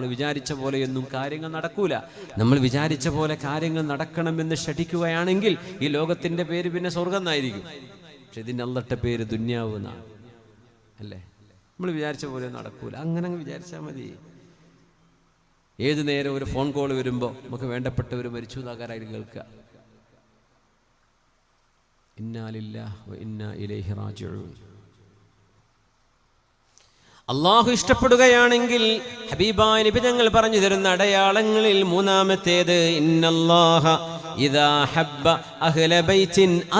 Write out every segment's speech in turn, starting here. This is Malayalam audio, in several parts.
നമ്മൾ വിചാരിച്ച പോലെയൊന്നും കാര്യങ്ങൾ നടക്കൂല. നമ്മൾ വിചാരിച്ച പോലെ കാര്യങ്ങൾ നടക്കണമെന്ന് ഷഠിക്കുകയാണെങ്കിൽ ഈ ലോകത്തിന്റെ പേര് പിന്നെ സ്വർഗം എന്നായിരിക്കും. പക്ഷെ ഇതിന്റെ അല്ലട്ട പേര് ദുന്യാവ് എന്നാണ്. അല്ലേ? നമ്മൾ വിചാരിച്ച പോലെ നടക്കൂല. അങ്ങനെ അങ്ങ് വിചാരിച്ചാൽ മതി. ഏത് നേരം ഒരു ഫോൺ കോൾ വരുമ്പോൾ നമുക്ക് വേണ്ടപ്പെട്ടവർ മരിച്ചു എന്നാകാരായി കേൾക്കുക ഇന്നാലില്ല ഇന്ന ഇലേഹി റാജിഊൻ. അള്ളാഹു ഇഷ്ടപ്പെടുകയാണെങ്കിൽ ഹബീബായ നബി ഞങ്ങൾ പറഞ്ഞു തരുന്ന അടയാളങ്ങളിൽ മൂന്നാമത്തേത് ഇന്നല്ലാഹ ഇദാ ഹബ്ബ അഹ്ല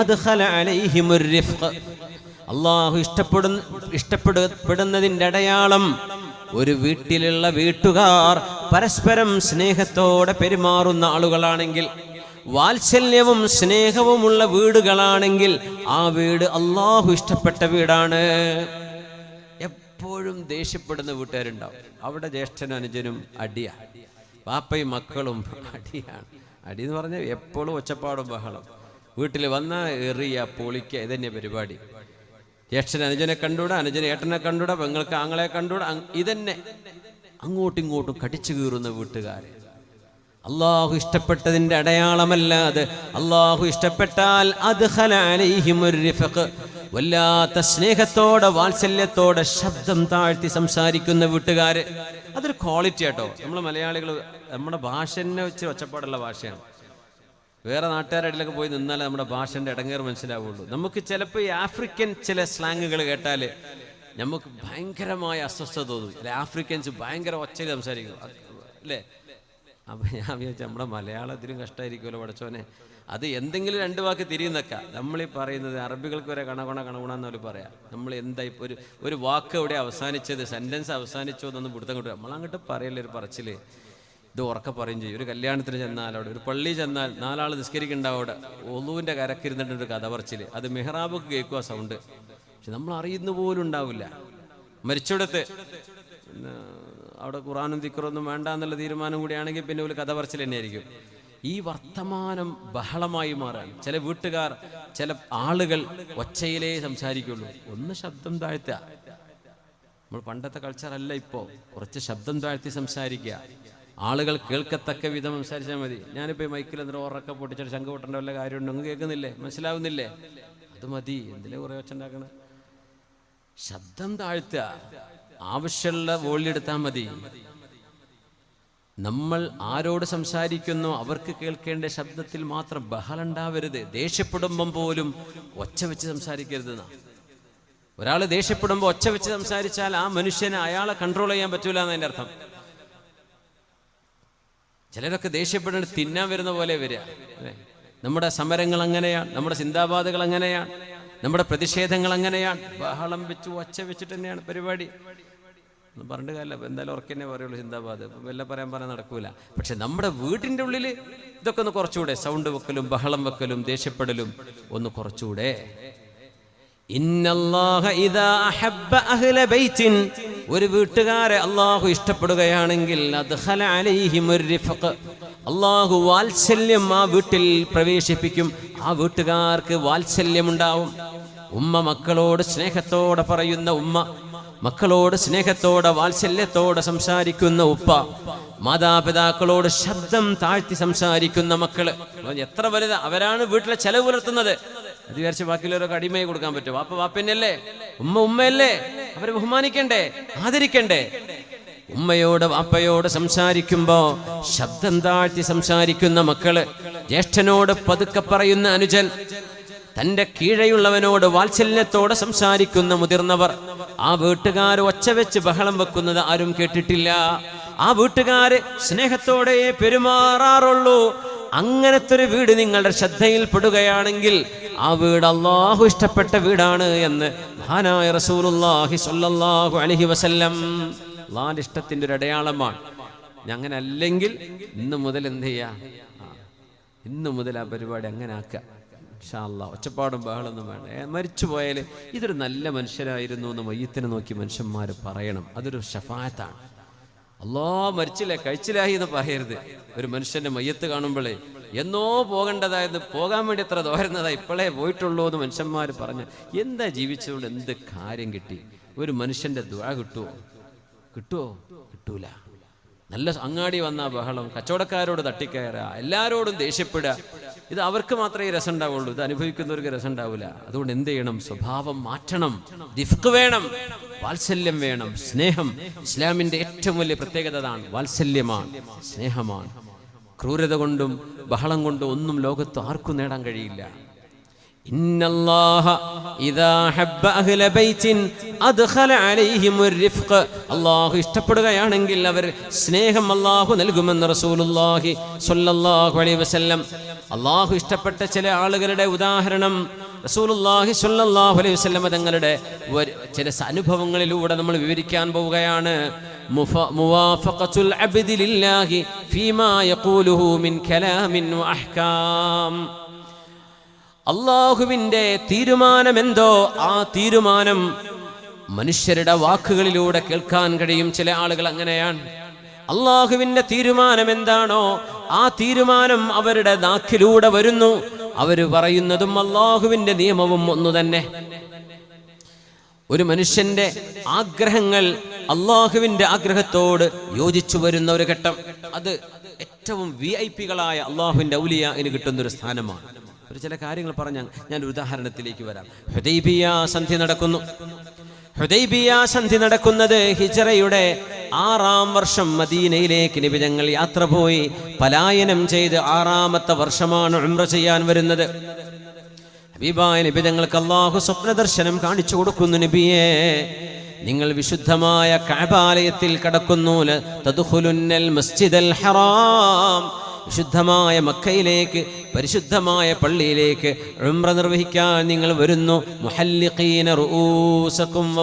അദ്ഖല അള്ളാഹു ഇഷ്ടപ്പെടുന്ന ഇഷ്ടപ്പെടുന്നതിന്റെ അടയാളം ഒരു വീട്ടിലുള്ള വീട്ടുകാർ പരസ്പരം സ്നേഹത്തോടെ പെരുമാറുന്ന ആളുകളാണെങ്കിൽ വാത്സല്യവും സ്നേഹവുമുള്ള വീടുകളാണെങ്കിൽ ആ വീട് അള്ളാഹു ഇഷ്ടപ്പെട്ട വീടാണ്. എപ്പോഴും ദേഷ്യപ്പെടുന്ന വീട്ടുകാരുണ്ടാവും. അവിടെ ജ്യേഷ്ഠനും അനുജനും അടിയാ. പാപ്പയും മക്കളും അടിയാണ്. അടി എന്ന് പറഞ്ഞാൽ എപ്പോഴും ഒച്ചപ്പാടും ബഹളം. വീട്ടിൽ വന്ന എറിയ പൊളിക്ക ഇതന്നെ പരിപാടി. ജ്യേഷ്ഠൻ അനുജനെ കണ്ടൂടാ അനുജന ഏട്ടനെ കണ്ടൂടാ പെങ്ങൾക്ക് ആങ്ങളെ കണ്ടൂടാ ഇതന്നെ. അങ്ങോട്ടും ഇങ്ങോട്ടും കടിച്ചു കീറുന്ന വീട്ടുകാരെ. അള്ളാഹു ഇഷ്ടപ്പെട്ടതിന്റെ അടയാളമല്ലാതെ അള്ളാഹു ഇഷ്ടപ്പെട്ടാൽ അത് വല്ലാത്ത സ്നേഹത്തോടെ വാത്സല്യത്തോടെ ശബ്ദം താഴ്ത്തി സംസാരിക്കുന്ന വീട്ടുകാര്. അതൊരു ക്വാളിറ്റി ആട്ടോ. നമ്മൾ മലയാളികൾ നമ്മുടെ ഭാഷ തന്നെ വെച്ച് ഒച്ചപ്പാടുള്ള ഭാഷയാണ്. വേറെ നാട്ടുകാരുടെ പോയി നിന്നാലേ നമ്മുടെ ഭാഷന്റെ ഇടങ്ങേറ് മനസ്സിലാവുള്ളൂ. നമുക്ക് ചിലപ്പോൾ ഈ ആഫ്രിക്കൻ ചില സ്ലാങ്ങുകൾ കേട്ടാൽ നമുക്ക് ഭയങ്കരമായ അസ്വസ്ഥത തോന്നും. ആഫ്രിക്കൻസ് ഭയങ്കര ഒച്ചയിൽ സംസാരിക്കും. അല്ലേ? അപ്പം ഞാൻ വിചാരിച്ചു നമ്മുടെ മലയാളത്തിലും കഷ്ടമായിരിക്കുമല്ലോ പഠിച്ചോനെ അത് എന്തെങ്കിലും രണ്ട് വാക്ക് തിരിയുന്നൊക്കെ. നമ്മളീ പറയുന്നത് അറബികൾക്ക് വരെ കണകുണ കണകുണ അവർ പറയാം. നമ്മൾ എന്താ ഇപ്പൊ ഒരു ഒരു വാക്ക് എവിടെ അവസാനിച്ചത് സെന്റൻസ് അവസാനിച്ചോ എന്നൊന്നും പിടുത്തം കിട്ടും നമ്മളങ്ങോട്ട് പറയല്ലേ ഒരു പറച്ചിൽ. ഇത് ഉറക്കെ പറയും ചെയ്യും. ഒരു കല്യാണത്തിന് ചെന്നാൽ അവിടെ ഒരു പള്ളി ചെന്നാൽ നാലാൾ നിസ്കരിക്കുന്നുണ്ടാവും അവിടെ. ഒന്നുവിന്റെ കരക്കിരുന്നിട്ട് ഒരു കഥ പറച്ചിൽ. അത് മെഹ്റാബക്ക് കേൾക്കുക സൗണ്ട് പക്ഷെ നമ്മൾ അറിയുന്ന പോലും ഉണ്ടാവില്ല. മരിച്ചിടത്ത്. അവിടെ ഖുറാനും ദിക്കറൊന്നും വേണ്ട എന്നുള്ള തീരുമാനം കൂടിയാണെങ്കിൽ പിന്നെ ഒരു കഥ പറച്ചിൽ തന്നെയായിരിക്കും. ഈ വർത്തമാനം ബഹളമായി മാറാൻ ചില വീട്ടുകാർ ചില ആളുകൾ ഒച്ചയിലേ സംസാരിക്കുള്ളൂ. ഒന്ന് ശബ്ദം താഴ്ത്തുക. നമ്മൾ പണ്ടത്തെ കൾച്ചർ അല്ല ഇപ്പോ. കുറച്ച് ശബ്ദം താഴ്ത്തി സംസാരിക്കുക. ആളുകൾ കേൾക്കത്തക്ക വിധം സംസാരിച്ചാൽ മതി. ഞാനിപ്പോൾ ഈ മൈക്കിൽ എന്തെങ്കിലും ഉറക്കെ പൊട്ടിച്ചിട്ട് ശംഖ് പൊട്ടേണ്ട വല്ല കാര്യമുണ്ടോ? ഒന്നും കേൾക്കുന്നില്ലേ? മനസ്സിലാവുന്നില്ലേ? അത് മതി. എന്തിലെ കുറേ ഒച്ച ശബ്ദം താഴ്ത്തുക. ആവശ്യമുള്ള വോളിയെടുത്താൽ മതി. നമ്മൾ ആരോട് സംസാരിക്കുന്നു അവർക്ക് കേൾക്കേണ്ട ശബ്ദത്തിൽ മാത്രം ബഹളുണ്ടാവരുത്. ദേഷ്യപ്പെടുമ്പം പോലും ഒച്ച വെച്ച് സംസാരിക്കരുത് എന്നാ ഒരാൾ ദേഷ്യപ്പെടുമ്പോൾ ഒച്ച വെച്ച് സംസാരിച്ചാൽ ആ മനുഷ്യനെ അയാളെ കൺട്രോൾ ചെയ്യാൻ പറ്റൂല എന്നതിന്റെ അർത്ഥം. ചിലരൊക്കെ ദേഷ്യപ്പെടുന്ന തിന്നാൻ വരുന്ന പോലെ വരിക? നമ്മുടെ സമരങ്ങൾ അങ്ങനെയാണ് നമ്മുടെ ചിന്താബാധകൾ അങ്ങനെയാണ് നമ്മുടെ പ്രതിഷേധങ്ങൾ അങ്ങനെയാണ്. ബഹളം വെച്ച് ഒച്ച വെച്ചിട്ട് തന്നെയാണ് പരിപാടി. ഒന്നും പറഞ്ഞിട്ട് കാര്യമില്ല. എന്തായാലും ഉറക്കെ തന്നെ പറയുള്ളൂ ചിന്താബാധ. വല്ല പറയാൻ പറയാൻ നടക്കൂല. പക്ഷെ നമ്മുടെ വീടിന്റെ ഉള്ളിൽ ഇതൊക്കെ ഒന്ന് കുറച്ചുകൂടെ സൗണ്ട് വെക്കലും ബഹളം വെക്കലും ദേഷ്യപ്പെടലും ഒന്ന് കുറച്ചുകൂടെ. ഒരു വീട്ടുകാരെ അള്ളാഹു ഇഷ്ടപ്പെടുകയാണെങ്കിൽ അള്ളാഹു വാത്സല്യം ആ വീട്ടിൽ പ്രവേശിപ്പിക്കും. ആ വീട്ടുകാർക്ക് വാത്സല്യമുണ്ടാവും. ഉമ്മ മക്കളോട് സ്നേഹത്തോടെ പറയുന്ന ഉമ്മ മക്കളോട് സ്നേഹത്തോടെ വാത്സല്യത്തോടെ സംസാരിക്കുന്ന ഉപ്പ മാതാപിതാക്കളോട് ശബ്ദം താഴ്ത്തി സംസാരിക്കുന്ന മക്കൾ. എത്ര വലുത് അവരാണ് വീട്ടിലെ ചെലവ് പുലർത്തുന്നത്. അത് വിചാരിച്ച് ബാക്കിയുള്ളവരൊക്കെ അടിമയെ കൊടുക്കാൻ പറ്റും. വാപ്പ വാപ്പന്നല്ലേ? ഉമ്മ ഉമ്മയല്ലേ? അവരെ ബഹുമാനിക്കണ്ടേ? ആദരിക്കണ്ടേ? ഉമ്മയോട് വാപ്പയോട് സംസാരിക്കുമ്പോ ശബ്ദം താഴ്ത്തി സംസാരിക്കുന്ന മക്കൾ ജ്യേഷ്ഠനോട് പതുക്കെ പറയുന്ന അനുജൻ തന്റെ കീഴെയുള്ളവനോട് വാത്സല്യത്തോടെ സംസാരിക്കുന്ന മുതിർന്നവർ ആ വീട്ടുകാർ ഒച്ച വെച്ച് ബഹളം വെക്കുന്നത് ആരും കേട്ടിട്ടില്ല. ആ വീട്ടുകാര് സ്നേഹത്തോടെ പെരുമാറാറുള്ളൂ. അങ്ങനത്തെ ഒരു വീട് നിങ്ങളുടെ ശ്രദ്ധയിൽ ശ്രദ്ധയിൽപ്പെടുകയാണെങ്കിൽ ആ വീട് അള്ളാഹു ഇഷ്ടപ്പെട്ട വീടാണ് എന്ന് മഹാനായ റസൂലുള്ളാഹി സല്ലല്ലാഹു അലൈഹി വസല്ലം അള്ളാഹിന്റെ ഇഷ്ടത്തിന്റെ ഒരു അടയാളമാണ്. അങ്ങനെ അല്ലെങ്കിൽ ഇന്ന് മുതൽ എന്ത് ചെയ്യാ? ആ, ഇന്ന് മുതൽ ആ പരിപാടി അങ്ങനെ ആക്കുക. ഷാല്ല ഒച്ചപ്പാടും ബഹളൊന്നും വേണ്ട. മരിച്ചു പോയാൽ ഇതൊരു നല്ല മനുഷ്യരായിരുന്നു എന്ന് മയ്യത്തിനെ നോക്കി മനുഷ്യന്മാർ പറയണം. അതൊരു ഷഫായത്താണ്. അല്ലോ മരിച്ചില്ലേ കഴിച്ചില്ലായി എന്ന് പറയരുത്. ഒരു മനുഷ്യന്റെ മയ്യത്ത് കാണുമ്പോഴേ എന്നോ പോകേണ്ടതായത് പോകാൻ വേണ്ടി എത്ര തോരുന്നതാ ഇപ്പോഴേ പോയിട്ടുള്ളൂ എന്ന് മനുഷ്യന്മാർ പറഞ്ഞു എന്താ ജീവിച്ചതുകൊണ്ട് എന്ത് കാര്യം കിട്ടി? ഒരു മനുഷ്യന്റെ ദുഴ കിട്ടുമോ കിട്ടുമോ കിട്ടൂല. നല്ല അങ്ങാടി വന്ന ബഹളം കച്ചവടക്കാരോട് തട്ടിക്കയറുക എല്ലാവരോടും ദേഷ്യപ്പെടുക. ഇത് അവർക്ക് മാത്രമേ രസം ഉണ്ടാവുള്ളൂ. ഇത് അനുഭവിക്കുന്നവർക്ക് രസം ഉണ്ടാവില്ല. അതുകൊണ്ട് എന്ത് ചെയ്യണം? സ്വഭാവം മാറ്റണം. ദിഫ്ക്ക് വേണം. വാത്സല്യം വേണം. സ്നേഹം. ഇസ്ലാമിന്റെ ഏറ്റവും വലിയ പ്രത്യേകത അതാണ്. വാത്സല്യമാണ്. സ്നേഹമാണ്. ക്രൂരത കൊണ്ടും ബഹളം കൊണ്ടും ഒന്നും ലോകത്ത് ആർക്കും നേടാൻ കഴിയില്ല. ഇന്നല്ലാഹ ഇദാ ഹബ്ബ അഹ്ല ബൈത്തിൻ അദ്ഖല അലൈഹിം الرفق അല്ലാഹു ഇഷ്ടപ്പെടുകയാണെങ്കിൽ അവർ സ്നേഹം അല്ലാഹു നൽകുമെന്ന് റസൂലുള്ളാഹി സ്വല്ലല്ലാഹു അലൈഹി വസല്ലം അല്ലാഹു ഇഷ്ടപ്പെട്ട ചില ആളുകളുടെ ഉദാഹരണം റസൂലുള്ളാഹി സ്വല്ലല്ലാഹു അലൈഹി വസല്ലം തങ്ങളുടെ ഒരു- ചില അനുഭവങ്ങളിലൂടെ നമ്മൾ വിവരിക്കാൻ പോവുകയാണ് മുഫ- മുവാഫഖത്തുൽ അബ്ദി ലില്ലാഹി ഫീമാ യഖൂലുഹു മിൻ കലാമിൻ വഅഹ്കാം അള്ളാഹുവിന്റെ തീരുമാനമെന്തോ ആ തീരുമാനം മനുഷ്യരുടെ വാക്കുകളിലൂടെ കേൾക്കാൻ കഴിയും. ചില ആളുകൾ അങ്ങനെയാണ്. അള്ളാഹുവിന്റെ തീരുമാനം എന്താണോ ആ തീരുമാനം അവരുടെ നാക്കിലൂടെ വരുന്നു. അവർ പറയുന്നതും അള്ളാഹുവിന്റെ നിയമവും ഒന്നു തന്നെ. ഒരു മനുഷ്യന്റെ ആഗ്രഹങ്ങൾ അള്ളാഹുവിന്റെ ആഗ്രഹത്തോട് യോജിച്ചു വരുന്ന ഒരു ഘട്ടം. അത് ഏറ്റവും വി ഐ പികളായ അള്ളാഹുവിന്റെ ഔലിയ ഇനി കിട്ടുന്ന ഒരു സ്ഥാനമാണ്. ഒരു ചില കാര്യങ്ങൾ പറഞ്ഞ ഞാൻ ഒരു ഉദാഹരണത്തിലേക്ക് വരാം. ഹുദൈബിയ സന്ധി നടക്കുന്നു. ഹുദൈബിയ സന്ധി നടക്കുന്നത് ഹിജറയുടെ ആറാം വർഷം മദീനയിലേക്ക് നിബിതങ്ങൾ യാത്ര പോയി പലായനം ചെയ്ത് ആറാമത്തെ വർഷമാണ് ഉംറ ചെയ്യാൻ വരുന്നത്. ഹബീബായ നബി ഞങ്ങൾക്ക് അള്ളാഹു സ്വപ്ന ദർശനം കാണിച്ചു കൊടുക്കുന്നു നിബിയെ. നിങ്ങൾ വിശുദ്ധമായ കാബാലയത്തിൽ കടക്കുന്നു. ല തദ്ഖുലുന്നൽ മസ്ജിദൽ ഹറാം. വിശുദ്ധമായ മക്കയിലേക്ക് പരിശുദ്ധമായ പള്ളിയിലേക്ക് ഉംറ നിർവഹിക്കാൻ നിങ്ങൾ വരുന്നു. മുഹല്ലിഖീന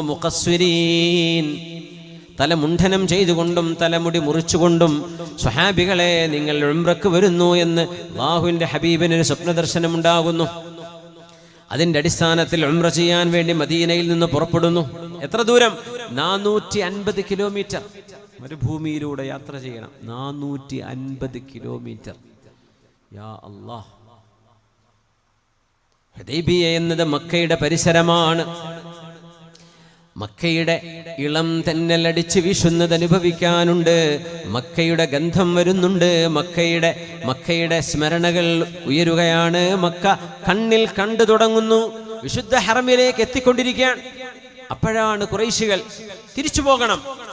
മുഖസ്വിരീൻ. തല ചെയ്തുകൊണ്ടും തലമുടി മുറിച്ചുകൊണ്ടും സ്വഹാബികളെ നിങ്ങൾ ഉംറക്ക് വരുന്നു എന്ന് ബാഹുവിന്റെ ഹബീബിന് ഒരു അതിന്റെ അടിസ്ഥാനത്തിൽ ഉംറ ചെയ്യാൻ വേണ്ടി മദീനയിൽ നിന്ന് പുറപ്പെടുന്നു. എത്ര ദൂരം? നാനൂറ്റി അൻപത് കിലോമീറ്റർ. മരുഭൂമിയിലൂടെ യാത്ര ചെയ്യണം. നാനൂറ്റി അൻപത് കിലോമീറ്റർ. യാ എന്നത് മക്കയുടെ പരിസരമാണ്. മക്കയുടെ ഇളം തെന്നലടിച്ച് വീശുന്നത് അനുഭവിക്കാനുണ്ട്. മക്കയുടെ ഗന്ധം വരുന്നുണ്ട്. മക്കയുടെ മക്കയുടെ സ്മരണകൾ ഉയരുകയാണ്. മക്ക കണ്ണിൽ കണ്ടു തുടങ്ങുന്നു. വിശുദ്ധ ഹറമിലേക്ക് എത്തിക്കൊണ്ടിരിക്കുകയാണ്. അപ്പോഴാണ് കുറേശികൾ തിരിച്ചു പോകണം.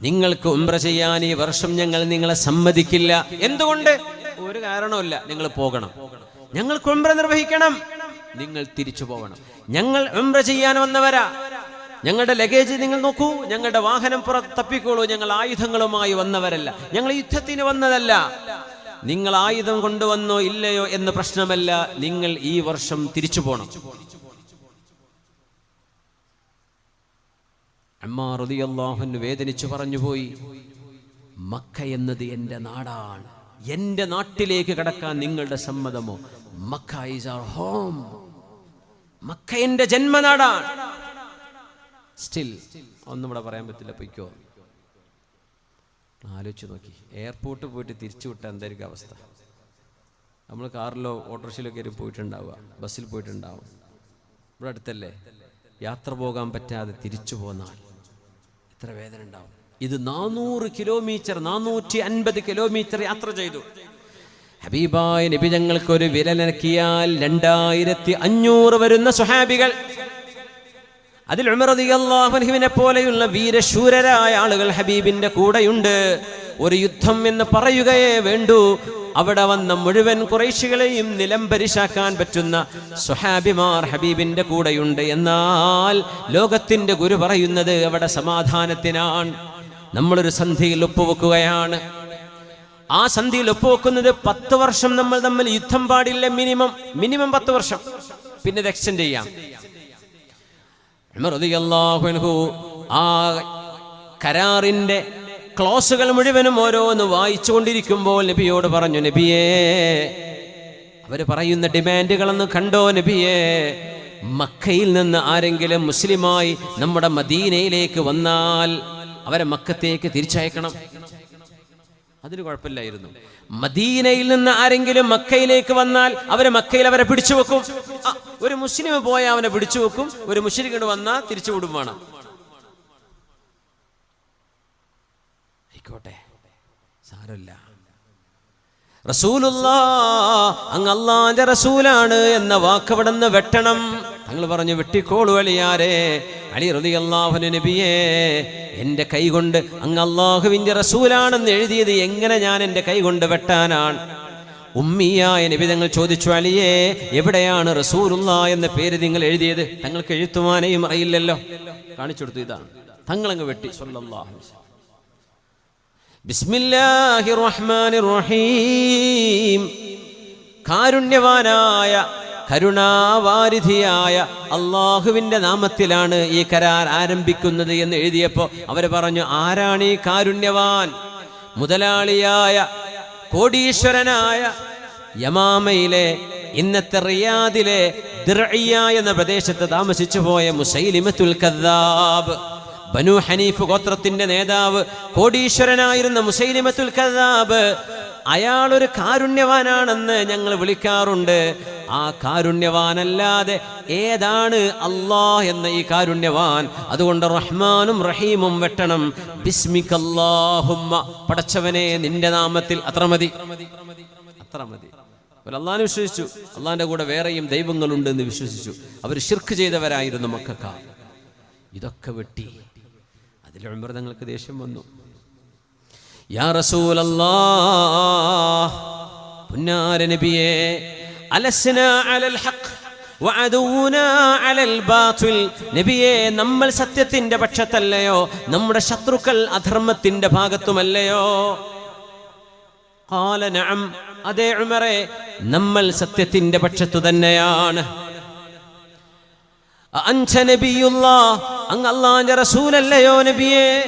നിങ്ങൾക്ക് ഉംറ ചെയ്യാൻ ഈ വർഷം ഞങ്ങൾ നിങ്ങളെ സമ്മതിക്കില്ല. എന്തുകൊണ്ട്? ഒരു കാരണമില്ല നിങ്ങൾ പോകണം. ഞങ്ങൾ ഉംറ നിർവഹിക്കണം. നിങ്ങൾ തിരിച്ചു പോകണം. ഞങ്ങൾ ഉംറ ചെയ്യാൻ വന്നവരാ. ഞങ്ങളുടെ ലഗേജ് നിങ്ങൾ നോക്കൂ. ഞങ്ങളുടെ വാഹനം പുറത്ത് തപ്പിക്കോളൂ. ഞങ്ങൾ ആയുധങ്ങളുമായി വന്നവരല്ല. ഞങ്ങൾ യുദ്ധത്തിന് വന്നതല്ല. നിങ്ങൾ ആയുധം കൊണ്ടുവന്നോ ഇല്ലയോ എന്ന പ്രശ്നമല്ല. നിങ്ങൾ ഈ വർഷം തിരിച്ചു പോകണം. അമ്മാർ റളിയല്ലാഹുവിന് വേദനിച്ചു പറഞ്ഞുപോയി. മക്ക എന്നത് എന്റെ നാടാണ്. എന്റെ നാട്ടിലേക്ക് കടക്കാൻ നിങ്ങളുടെ സമ്മതമോ? Mecca is our home Mecca എന്റെ ജന്മനാടാണ്. സ്റ്റിൽ ഒന്നും ഇവിടെ പറയാൻ പറ്റില്ല പൊയ്ക്കോ. ആലോചിച്ച് നോക്കി. എയർപോർട്ട് പോയിട്ട് തിരിച്ചു വിട്ട എന്തായിരിക്കും അവസ്ഥ? നമ്മൾ കാറിലോ ഓട്ടോറിക്ഷയിലോ കയറി പോയിട്ടുണ്ടാവുക. ബസ്സിൽ പോയിട്ടുണ്ടാവും. ഇവിടെ അടുത്തല്ലേ? യാത്ര പോകാൻ പറ്റാതെ തിരിച്ചു പോന്നാൽ എത്ര വേദന ഉണ്ടാവും? ഇത് നാനൂറ് കിലോമീറ്റർ നാനൂറ്റി അൻപത് കിലോമീറ്റർ യാത്ര ചെയ്തു. ഹബീബായ നബി ഒരു വിരലനക്കിയാൽ രണ്ടായിരത്തി അഞ്ഞൂറ് വരുന്ന സുഹാബികൾ അതിൽ ഉമറദിയല്ലാഹുവിനെ പോലെയുള്ള വീരശൂരരായ ആളുകൾ ഹബീബിന്റെ കൂടെയുണ്ട്. ഒരു യുദ്ധം എന്ന് പറയുകയേ വേണ്ടൂ. അവിടെ വന്ന മുഴുവൻ കുറേശികളെയും നിലം പരിശാക്കാൻ പറ്റുന്ന സുഹാബിമാർ ഹബീബിന്റെ കൂടെയുണ്ട്. എന്നാൽ ലോകത്തിന്റെ ഗുരു പറയുന്നത് അവിടെ സമാധാനത്തിനാണ്. നമ്മളൊരു സന്ധിയിൽ ഒപ്പുവെക്കുകയാണ്. ആ സന്ധിയിൽ ഒപ്പുവെക്കുന്നത് പത്ത് വർഷം നമ്മൾ തമ്മിൽ യുദ്ധം പാടില്ല മിനിമം. മിനിമം പത്ത് വർഷം. പിന്നെ എക്സ്റ്റെൻഡ് ചെയ്യാം. ആ കരാറിന്റെ ക്ലോസുകൾ മുഴുവനും ഓരോന്ന് വായിച്ചുകൊണ്ടിരിക്കുമ്പോൾ നബിയോട് പറഞ്ഞു നബിയേ അവർ പറയുന്ന ഡിമാൻഡുകളെന്ന് കണ്ടോ നബിയേ? മക്കയിൽ നിന്ന് ആരെങ്കിലും മുസ്ലിമായി നമ്മുടെ മദീനയിലേക്ക് വന്നാൽ അവരെ മക്കത്തേക്ക് തിരിച്ചയക്കണം. അതിന് കുഴപ്പമില്ലായിരുന്നു. മദീനയിൽ നിന്ന് ആരെങ്കിലും മക്കയിലേക്ക് വന്നാൽ അവരെ മക്കയിൽ അവരെ പിടിച്ചു വെക്കും ഒരു മുസ്ലിം പോയാൽ അവനെ പിടിച്ചു വെക്കും ഒരു മുസ്ലിം വന്നാൽ തിരിച്ചു വിടും വേണം. ആയിക്കോട്ടെ. സാരമില്ല. അള്ളാന്റെ റസൂലാണ് എന്ന വാക്ക് അവിടെ നിന്ന് വെട്ടണം. തങ്ങൾ പറഞ്ഞു വെട്ടിക്കോളു അളിയാരെ അലി റലി അള്ളാഹുന് നബിയേ എന്റെ കൈ കൊണ്ട് അങ്ങ് അള്ളാഹുവിന്റെ റസൂലാണെന്ന് എഴുതിയത് എങ്ങനെ ഞാൻ എന്റെ കൈ കൊണ്ട് വെട്ടാനാണ്? ഉമ്മിയായ നബി തങ്ങൾ ചോദിച്ചു അലിയേ എവിടെയാണ് റസൂലുള്ള എന്ന പേര് നിങ്ങൾ എഴുതിയത്? തങ്ങൾക്ക് എഴുത്തുവാനെയും അറിയില്ലല്ലോ. കാണിച്ചു കൊടുത്തു ഇതാണ്. തങ്ങളങ്ങ് വെട്ടി. വസല്ലം. ബിസ്മില്ലാഹി റഹ്മാനി റഹീം കാരുണ്യവാനായ കരുണാവാരിധിയായ അള്ളാഹുവിന്റെ നാമത്തിലാണ് ഈ കരാർ ആരംഭിക്കുന്നത് എന്ന് എഴുതിയപ്പോൾ അവർ പറഞ്ഞു ആരാണ് ഈ കാരുണ്യവാൻ? മുതലാളിയായ കോടീശ്വരനായ യമാമയിലെ ഇന്നത്തെ റിയാദിലെ ദിർഇയ എന്ന പ്രദേശത്ത് താമസിച്ചു പോയ മുസൈലിമത്തുൽ കദ്ദാബ്. ബനു ഹനീഫ് ഗോത്രത്തിന്റെ നേതാവ് കോടീശ്വരനായിരുന്ന മുസൈലിമത്തുൽ കദാബ് അയാളൊരു കാരുണ്യവാനാണെന്ന് ഞങ്ങൾ വിളിക്കാറുണ്ട്. ആ കാരുണ്യവാനല്ലാതെ ഏതാണ് അള്ളാഹ് എന്ന ഈ കാരുണ്യവാൻ? അതുകൊണ്ട് റഹ്മാനും റഹീമും വെട്ടണം. ബിസ്മിക്കല്ലാഹുമ്മ. പടച്ചവനെ നിന്റെ നാമത്തിൽ അത്ര മതി. അത്ര മതി. അള്ളാഹിനെ വിശ്വസിച്ചു. അള്ളാഹിന്റെ കൂടെ വേറെയും ദൈവങ്ങളുണ്ട് എന്ന് വിശ്വസിച്ചു. അവർ ഷിർക്ക് ചെയ്തവരായിരുന്നു മക്കക്കാർ ഇതൊക്കെ വെട്ടി. അതിൽ ഉമർ തങ്ങൾക്ക് ദേഷ്യം വന്നു. യാ റസൂലല്ലാ പുന്നാര നബിയേ അലസ്ന അലൽ ഹഖ് നബിയേ നമ്മൾ സത്യത്തിന്റെ പക്ഷത്തല്ലയോ? നമ്മുടെ ശത്രുക്കൾ അധർമ്മത്തിന്റെ ഭാഗത്തുമല്ലയോ? ഖാല നഅം അതേ ഉമറെ നമ്മൾ സത്യത്തിന്റെ പക്ഷത്തു തന്നെയാണ്. അഞ്ച നബിയുല്ലാ അങ്ങ് അള്ളാന്റെ റസൂലല്ലയോ നബിയേ?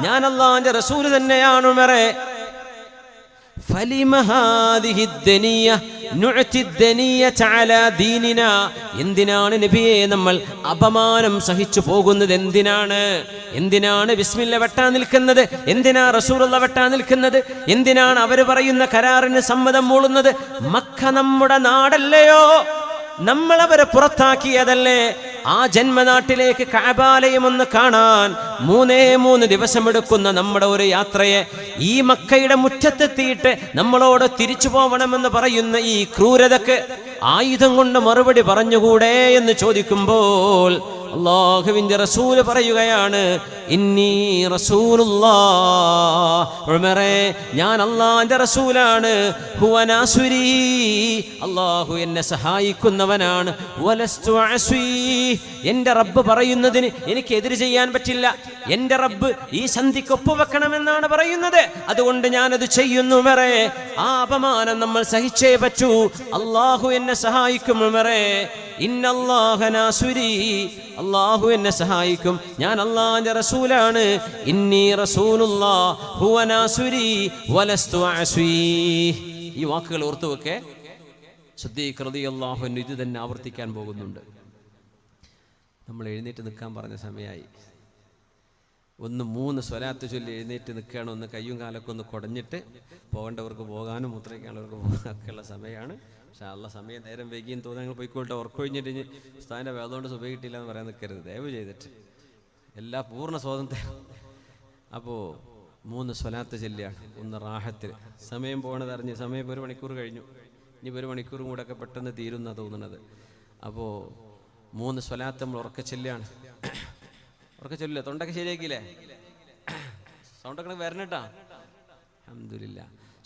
ഞാൻ അള്ളാന്റെ റസൂൽ തന്നെയാണ് മറേ എന്തിനാണ് നബിയെ നമ്മൾ അപമാനം സഹിച്ചു പോകുന്നത്? എന്തിനാണ്? എന്തിനാണ് വിസ്മില്ല വെട്ടാൻ നിൽക്കുന്നത്? എന്തിനാ റസൂറുള്ള വെട്ടാൻ നിൽക്കുന്നത്? എന്തിനാണ് അവർ പറയുന്ന കരാറിന് സമ്മതം മൂളുന്നത്? മക്ക നമ്മുടെ നാടല്ലയോ? നമ്മളവരെ പുറത്താക്കിയതല്ലേ? ആ ജന്മനാട്ടിലേക്ക് കാബാലയം ഒന്ന് കാണാൻ മൂന്നേ മൂന്ന് ദിവസമെടുക്കുന്ന നമ്മുടെ ഒരു യാത്രയെ ഈ മക്കയുടെ മുറ്റത്തെത്തിയിട്ട് നമ്മളോട് തിരിച്ചു പോവണമെന്ന് പറയുന്ന ഈ ക്രൂരതക്ക് ആയുധം കൊണ്ട് മറുപടി പറഞ്ഞുകൂടെ എന്ന് ചോദിക്കുമ്പോൾ അള്ളാഹുവിന്റെ റസൂൽ പറയുകയാണ് ഇന്നി റസൂലുള്ളേ ഞാൻ അള്ളാന്റെ റസൂലാണ്. ഹുവനാസുരി അള്ളാഹു എന്നെ സഹായിക്കുന്നവനാണ്. എന്റെ റബ്ബ് പറയുന്നതിന് എനിക്ക് എതിര് ചെയ്യാൻ പറ്റില്ല. എന്റെ റബ്ബ് ഈ സന്ധിക്ക് ഒപ്പുവെക്കണമെന്നാണ് പറയുന്നത്. അതുകൊണ്ട് ഞാനത് ചെയ്യുന്നു മെറേ ആ അപമാനം നമ്മൾ സഹിച്ചേ പറ്റൂ. അള്ളാഹു എന്നെ സഹായിക്കും മെറേ ഇന്നല്ലാഹനാസുരി അള്ളാഹു എന്നെ സഹായിക്കും. ഞാൻ അള്ളാഹിന്റെ റസൂലാണ്. ഇന്നി റസൂലുള്ളാ ഹുവനാസുരി വലസ്തു അസ്വീ ഈ വാക്കുകൾ ഓർത്തു വെക്കേ സുദ്ദീഖ് റളിയല്ലാഹു അൻഹു ഇത് തന്നെ ആവർത്തിക്കാൻ പോകുന്നുണ്ട്. നമ്മൾ എഴുന്നേറ്റ് നിൽക്കാൻ പറഞ്ഞ സമയമായി ഒന്ന് മൂന്ന് സ്വലാത്ത് ചൊല്ലി എഴുന്നേറ്റ് നിൽക്കുകയാണ് ഒന്ന് കയ്യും കാലൊക്കെ ഒന്ന് കുടഞ്ഞിട്ട് പോകേണ്ടവർക്ക് പോകാനും മുദ്രയ്ക്കാനുള്ളവർക്ക് പോകാനൊക്കെയുള്ള സമയമാണ്. പക്ഷേ അല്ല സമയം നേരം വൈകിയും തോന്നുന്നു. ഞങ്ങൾ പോയിക്കോട്ടെ ഉറക്കൊഴിഞ്ഞിട്ട് ഇനി ഉസ്താദിന്റെ വേദമുണ്ട് സുഖം കിട്ടിയില്ല എന്ന് പറയാൻ നിൽക്കരുത് ദയവ് ചെയ്തിട്ട്. എല്ലാ പൂർണ സ്വാതന്ത്ര്യം. അപ്പോൾ മൂന്ന് സ്വലാത്ത് ചെല്ലുകയാണ് ഒന്ന് റാഹത്തിൽ. സമയം പോകണത് അറിഞ്ഞ് സമയം ഇപ്പോൾ ഒരു മണിക്കൂർ കഴിഞ്ഞു. ഇനി ഒരു മണിക്കൂറും കൂടെ ഒക്കെ പെട്ടെന്ന് തീരുന്ന തോന്നുന്നത്. അപ്പോൾ മൂന്ന് സ്വലാത്ത് നമ്മൾ ഉറക്ക ചെല്ലുകയാണ്. ഉറക്ക ചൊല്ലില്ല തൊണ്ടൊക്കെ ശരിയാക്കിയില്ലേ? സൗണ്ടൊക്കെ വരണട്ടാ? അൽഹംദുലില്ലാ.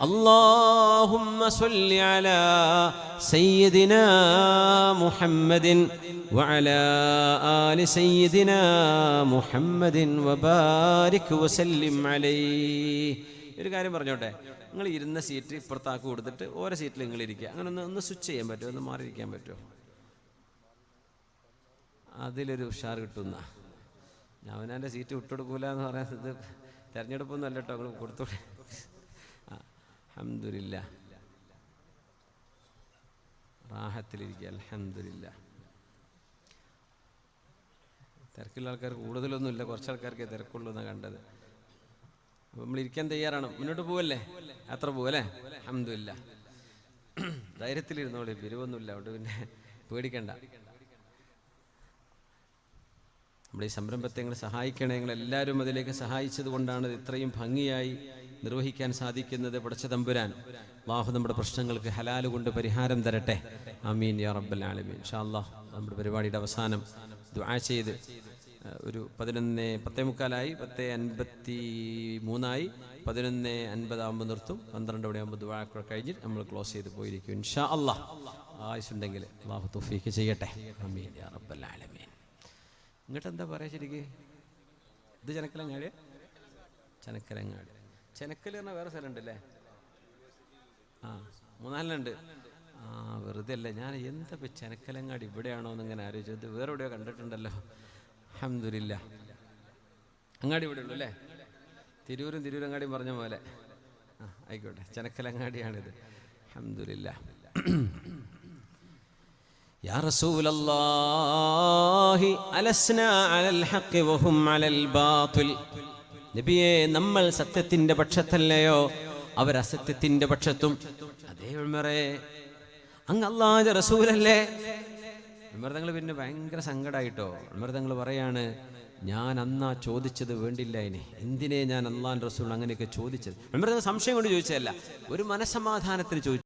اللهم صل على سيدنا محمد وعلى آل سيدنا محمد وبارك وسلم عليه ഒരു കാര്യം പറഞ്ഞോട്ടെ നിങ്ങൾ ഇരുന്ന സീറ്റ് ഇപ്പുറത്താക്ക് കൊടുത്തിട്ട് ഓരോ സീറ്റിൽ നിങ്ങൾ ഇരിക്കുക അങ്ങനെ ഒന്ന് ഒന്ന് സ്വിച്ച് ചെയ്യാൻ പറ്റുമോ ഒന്ന് മാറിയിരിക്കാൻ പറ്റുമോ അതിലൊരു ഉഷാർ കിട്ടുന്ന അവനാൻ്റെ സീറ്റ് വിട്ടുകൊടുക്കൂല എന്ന് പറയുന്നത് തെരഞ്ഞെടുപ്പൊന്നും അല്ല കേട്ടോ നിങ്ങൾ അഹമ്മദില്ല റാഹത്തിലിരിക്കുക അലഹമില്ല തിരക്കുള്ള ആൾക്കാർ കൂടുതലൊന്നുമില്ല കുറച്ച് ആൾക്കാർക്ക് തിരക്കുള്ളൂ എന്നാണ് കണ്ടത്. അപ്പം നമ്മൾ ഇരിക്കാൻ തയ്യാറാണ്. മുന്നോട്ട് പോവല്ലേ? അത്ര പോവല്ലേ? അഹമ്മദില്ല ധൈര്യത്തിലിരുന്നോളി പിരിവൊന്നുമില്ല അവിടെ പിന്നെ പേടിക്കണ്ട. നമ്മുടെ ഈ സംരംഭത്തെ നിങ്ങൾ സഹായിക്കണേ നിങ്ങൾ എല്ലാവരും അതിലേക്ക് സഹായിച്ചത് കൊണ്ടാണ് ഇത് ഇത്രയും ഭംഗിയായി നിർവഹിക്കാൻ സാധിക്കുന്നത് പടച്ച തമ്പുരാൻ അള്ളാഹു നമ്മുടെ പ്രശ്നങ്ങൾക്ക് ഹലാൽ കൊണ്ട് പരിഹാരം തരട്ടെ. അമീൻ യാ റബ്ബൽ ആലമീൻ. ഇൻഷാ അല്ലാഹ് നമ്മുടെ പരിപാടിയുടെ അവസാനം ദുആ ചെയ്ത് ഒരു പതിനൊന്ന് പത്തേ മുക്കാലായി പത്ത് അൻപത്തി മൂന്നായി പതിനൊന്ന് അൻപതാകുമ്പോൾ നിർത്തും. പന്ത്രണ്ട് മണിയാകുമ്പോൾ ദുആ ഒക്കെ കഴിഞ്ഞിട്ട് നമ്മൾ ക്ലോസ് ചെയ്ത് പോയിരിക്കും. ഇൻഷാ അല്ലാ ആയുസുണ്ടെങ്കിൽ അള്ളാഹു തുഫീക്ക് ചെയ്യട്ടെ. ആമീൻ യാ റബ്ബൽ ആലമീൻ. ഇങ്ങോട്ട് എന്താ പറയാ ശരിക്ക്? ഇത് ചനക്കലങ്ങാട്? ചെനക്കലങ്ങാടി. ചെനക്കൽ പറഞ്ഞാൽ വേറെ സ്ഥലം ഉണ്ടല്ലേ ആ മൂന്നാലിനുണ്ട് ആ വെറുതെ അല്ല ഞാൻ എന്താ ഇപ്പം ചെനക്കലങ്ങാടി ഇവിടെയാണോ എന്ന് ഇങ്ങനെ ആലോചിച്ചത് വേറെ എവിടെയോ കണ്ടിട്ടുണ്ടല്ലോ അഹമ്മദില്ല അങ്ങാടി ഇവിടെ ഉള്ളൂ അല്ലേ തിരൂരും തിരൂരങ്ങാടിയും പറഞ്ഞ പോലെ ആ ആയിക്കോട്ടെ ചെനക്കലങ്ങാടിയാണിത് അഹമ്മദില്ല يا رسول الله ألسنا على الحق وهم على الباطل നബിയെ നമ്മൾ സത്യത്തിന്റെ പക്ഷത്തല്ലയോ? അവർ അസത്യത്തിന്റെ പക്ഷത്തും അതേ ഉൾമറേ. അങ്ങ് അല്ലാതെ റസൂലല്ലേ? ഉൾമൃതങ്ങൾ തങ്ങൾ പിന്നെ ഭയങ്കര സങ്കടമായിട്ടോ ഉൾമൃതങ്ങൾ തങ്ങൾ പറയാണ് ഞാൻ അന്നാ ചോദിച്ചത് വേണ്ടില്ല ഇനി. എന്തിനെ ഞാൻ അള്ളാൻ റസൂൽ അങ്ങനെയൊക്കെ ചോദിച്ചത്? ഉൾമൃതങ്ങൾ സംശയം കൊണ്ട് ചോദിച്ചതല്ല ഒരു മനസമാധാനത്തിന് ചോദിച്ചു.